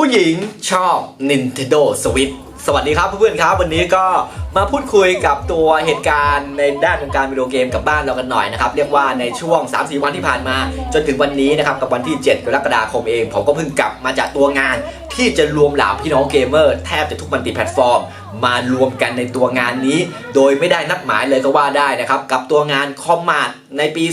ผู้หญิงชอบ Nintendo Switch สวัสดีครับเพื่อนๆครับ วันนี้ก็มาพูดคุยกับตัวเหตุการณ์ในด้านของการวิดีโอเกมกับบ้านเรากันหน่อยนะครับ เรียกว่าในช่วง 3-4 วันที่ผ่านมา จนถึงวันนี้นะครับ กับวันที่ 7 กรกฎาคมเอง ผมก็เพิ่งกลับมาจากตัวงาน ที่จะรวมเหล่าพี่น้องเกมเมอร์แทบจะทุกมันติแพลตฟอร์ม มารวมกันในตัวงานนี้ โดยไม่ได้นัดหมายเลยก็ว่าได้นะครับ กับตัวงานคอมมาดในปี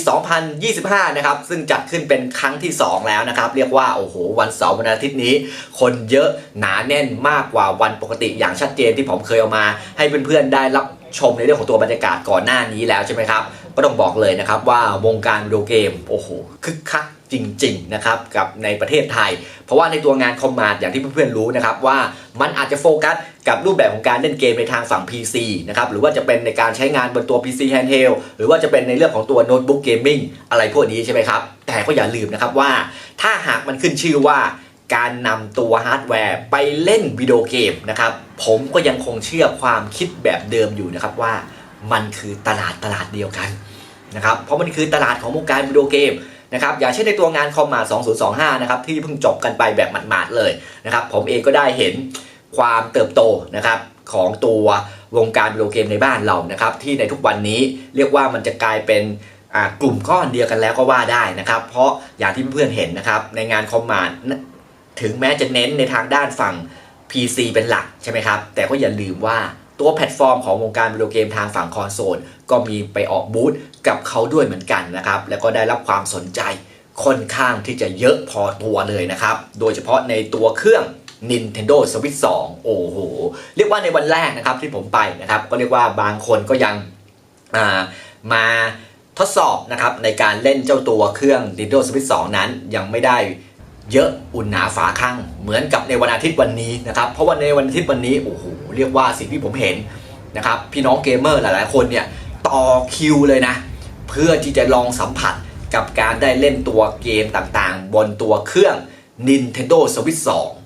2025 นะครับ ซึ่งจัดขึ้นเป็นครั้งที่ 2 แล้วนะครับ เรียกว่า โอ้โห วันเสาร์วันอาทิตย์นี้ คนเยอะหนาแน่นมากกว่าวันปกติอย่างชัดเจนที่ผมเคยเอามาให้เพื่อนๆได้รับชมในเรื่องของตัวบรรยากาศก่อนหน้านี้แล้วใช่ไหมครับก็ต้องบอกเลยนะครับว่าวงการวิดีโอเกมโอ้โหคึกคัก จริงๆนะครับกับในประเทศไทย เพราะว่าในตัวงานคอมมาดอย่างที่เพื่อนๆรู้นะครับว่ามันอาจจะโฟกัสกับรูปแบบของการเล่นเกมในทางฝั่ง PC นะครับหรือว่าจะเป็นในการใช้งานบนตัว PC handheld หรือว่าจะเป็นในเรื่องของตัวโน้ตบุ๊กเกมมิ่งอะไรพวกนี้ใช่ไหมครับ แต่ก็อย่าลืมนะครับว่า ถ้าหากมันขึ้นชื่อว่าการนำตัวฮาร์ดแวร์ไปเล่นวิดีโอเกมนะครับผมก็ยังคงเชื่อความคิดแบบเดิมอยู่นะครับว่ามันคือตลาดตลาดเดียวกันนะครับเพราะมันคือตลาดของวงการวิดีโอเกม นะครับอย่างเช่นในตัวงานคอมมา2025นะครับที่เพิ่งจบกันไปแบบหมาดๆเลยนะครับผมเองก็ได้เห็นความเติบโตนะครับของตัววงการวิดีโอเกมในบ้านเรานะครับที่ในทุกวันนี้เรียกว่ามันจะกลายเป็นกลุ่มก้อนเดียวกันแล้วก็ว่าได้นะครับ เพราะอย่างที่เพื่อนเห็นนะครับในงานคอมมานถึงแม้จะเน้นในทางด้านฝั่ง PC เป็นหลักใช่ไหมครับ แต่ก็อย่าลืมว่า ตัวแพลตฟอร์มของวงการวิดีโอเกมทางฝั่งคอนโซล ก็มีไปออกบูธกับเขาด้วยเหมือนกันนะครับ แล้วก็ได้รับความสนใจค่อนข้างที่จะเยอะพอตัวเลยนะครับ โดยเฉพาะในตัวเครื่อง Nintendo Switch 2 โอ้โห เรียกว่าในวันแรกนะครับที่ผมไปนะครับ ก็เรียกว่าบางคนก็ยังามาทดสอบนะครับในการเล่นเจ้าตัวเครื่อง Nintendo Switch 2 นั้นยังไม่ได้ เยอะอุ่นหนาฝาข้างเหมือนกับในวันอาทิตย์วันนี้นะครับ เพราะว่าในวันอาทิตย์วันนี้โอ้โหเรียกว่าสิ่งที่ผมเห็นนะครับพี่น้องเกมเมอร์หลายๆ คนเนี่ยต่อคิวเลยนะ เพื่อที่จะลองสัมผัสกับการได้เล่นตัวเกมต่างๆ บนตัวเครื่อง Nintendo Switch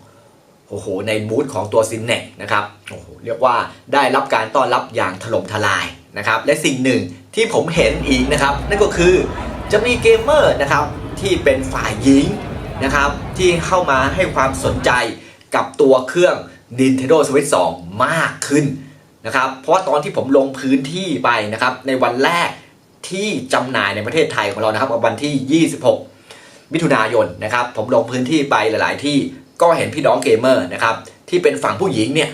2 โอ้โห ในบูธของตัว c i n e นะครับ โอ้โห เรียกว่าได้รับการต้อนรับอย่างถล่มทลายนะครับ และสิ่งหนึ่งที่ผมเห็นอีกนะครับ นั่นก็คือจะมีเกมเมอร์นะครับ ที่เป็นฝ่ายหญิง นะครับที่เข้ามาให้ความสนใจกับตัวเครื่อง Nintendo Switch 2 มากขึ้นนะครับเพราะว่าตอนที่ผมลงพื้นที่ไปนะครับในวันแรกที่จำหน่ายในประเทศไทยของเรานะครับวันที่ 26 มิถุนายนนะครับผมลงพื้นที่ไปหลาย ๆ ที่ก็เห็นพี่น้องเกมเมอร์นะครับที่เป็นฝั่งผู้หญิงเนี่ย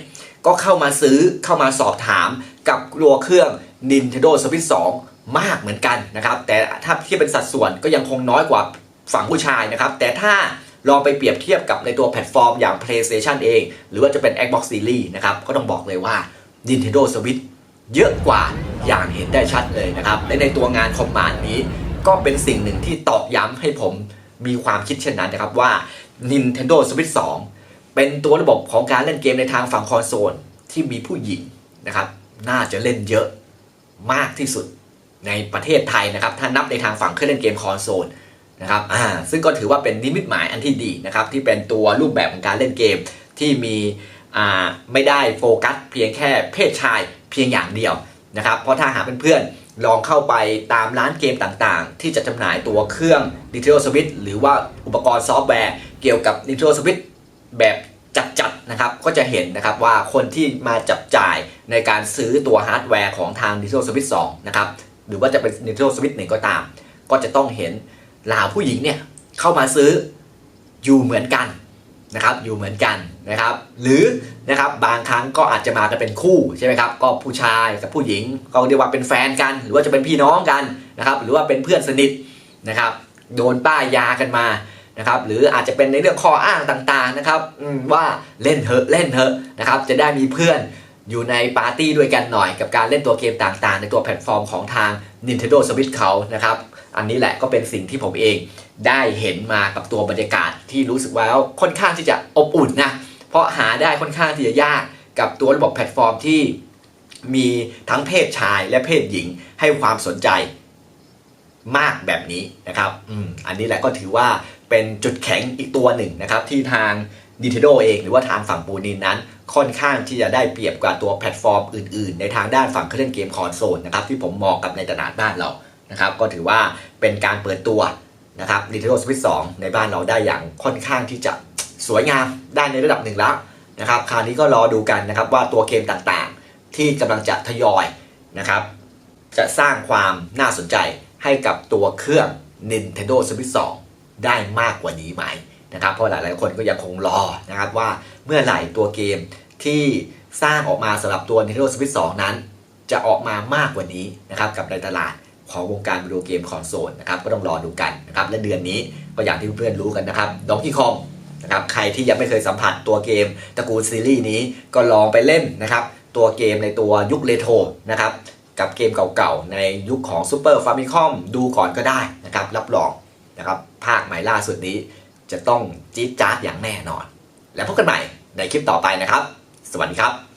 ก็เข้ามาซื้อเข้ามาสอบถามกับตัวเครื่อง Nintendo Switch 2 มากเหมือนกันนะครับแต่ถ้าที่เป็นสัดส่วนก็ยังคงน้อยกว่า ฝั่งผู้ชายนะครับ แต่ถ้าลองไปเปรียบเทียบกับในตัวแพลตฟอร์มอย่าง PlayStation เอง หรือว่าจะเป็น Xbox Series นะครับ ก็ต้องบอกเลยว่า Nintendo Switch เยอะกว่าอย่างเห็นได้ชัดเลยนะครับ และในตัวงานคอมมานด์นี้ ก็เป็นสิ่งหนึ่งที่ตอกย้ำให้ผมมีความคิดเช่นนั้นนะครับว่า Nintendo Switch 2 เป็นตัวระบบของการเล่นเกมในทางฝั่งคอนโซลที่มีผู้หญิงนะครับ น่าจะเล่นเยอะมากที่สุดในประเทศไทยนะครับ ถ้านับในทางฝั่งเครื่องเล่นเกมคอนโซล นะครับอ่าซึ่งก็ถือว่าเป็นนิมิตหมายอันที่ดีนะครับที่เป็นตัวรูปแบบของการเล่นเกมที่มีอ่าไม่ได้โฟกัสเพียงแค่เพศชายเพียงอย่างเดียวนะครับเพราะถ้าหากเพื่อนๆลองเข้าไปตามร้านเกมต่างๆ ที่จะจำหน่ายตัวเครื่อง Nintendo Switch หรือว่าอุปกรณ์ซอฟต์แวร์เกี่ยวกับ Nintendo Switch แบบจัดๆนะครับก็จะเห็นนะครับว่าคนที่มาจับจ่ายในการซื้อตัวฮาร์ดแวร์ของทาง Nintendo Switch 2นะครับหรือว่าจะเป็น Nintendo Switch 1ก็ตาม ก็จะต้องเห็น ล่าผู้หญิงเนี่ยเข้ามาซื้ออยู่เหมือนกันนะครับอยู่เหมือนกันนะครับหรือนะครับบางครั้งก็อาจจะมากันเป็นคู่ใช่ไหมครับก็ผู้ชายกับผู้หญิงก็เรียกว่าเป็นแฟนกัน หรือว่าจะเป็นพี่น้องกันนะครับหรือว่าเป็นเพื่อนสนิทนะครับโดนป้ายยากันมานะครับหรืออาจจะเป็นในเรื่องข้ออ้างต่างๆนะครับว่าเล่นเถอะเล่นเถอะนะครับจะได้มีเพื่อนอยู่ในปาร์ตี้ด้วยกันหน่อยกับการเล่นตัวเกมต่างๆ ในตัวแพลตฟอร์มของทาง Nintendo Switch เขานะครับ อันนี้แหละก็เป็นสิ่งที่ผมเองได้เห็นมากับตัวบรรยากาศที่รู้สึกว่าค่อนข้างที่จะอบอุ่นนะ เพราะหาได้ค่อนข้างที่จะยากกับตัวระบบแพลตฟอร์มที่มีทั้งเพศชายและเพศหญิงให้ความสนใจมากแบบนี้นะครับอืมอันนี้แหละก็ถือว่าเป็นจุดแข็งอีกตัวหนึ่งนะครับ ที่ทาง Nintendo เองหรือว่าทางฝั่งปูนินนั้น ค่อนข้างที่จะได้เปรียบกว่าตัวแพลตฟอร์มอื่นๆ ในทางด้านฝั่งเครื่องเล่นเกมคอนโซลนะครับที่ผมมองกับในตลาดบ้านเรา นะครับก็ถือว่าเป็นการเปิดตัวนะครับ Nintendo Switch 2 ในบ้านเราได้อย่างค่อนข้างที่จะสวยงามได้ในระดับหนึ่งแล้วนะครับคราวนี้ก็รอดูกันนะครับว่าตัวเกมต่างๆ ที่กำลังจะทยอยนะครับ จะสร้างความน่าสนใจให้กับตัวเครื่อง Nintendo Switch 2 ได้มากกว่านี้ไหมนะครับเพราะหลายๆคนก็ยังคงรอนะครับว่าเมื่อไหร่ตัวเกมที่สร้างออกมาสำหรับตัว Nintendo Switch 2 นั้น จะออกมามากกว่านี้นะครับกับในตลาด ของวงการวิดีโอเกมคอนโซลนะครับก็ต้องรอดูกันนะครับและเดือนนี้ก็อย่างที่เพื่อนๆรู้กันนะครับดองกี้คองนะครับใครที่ยังไม่เคยสัมผัสตัวเกมตระกูลซีรีส์นี้ก็ลองไปเล่นนะครับตัวเกมในตัวยุคเรโทรนะครับกับเกมเก่าๆ ในยุคของ Super Famicom ดูก่อนก็ได้นะครับรับรองนะครับภาคใหม่ล่าสุดนี้จะต้องจี๊ดจ๊าดอย่างแน่นอน แล้วพบกันใหม่ในคลิปต่อไปนะครับ สวัสดีครับ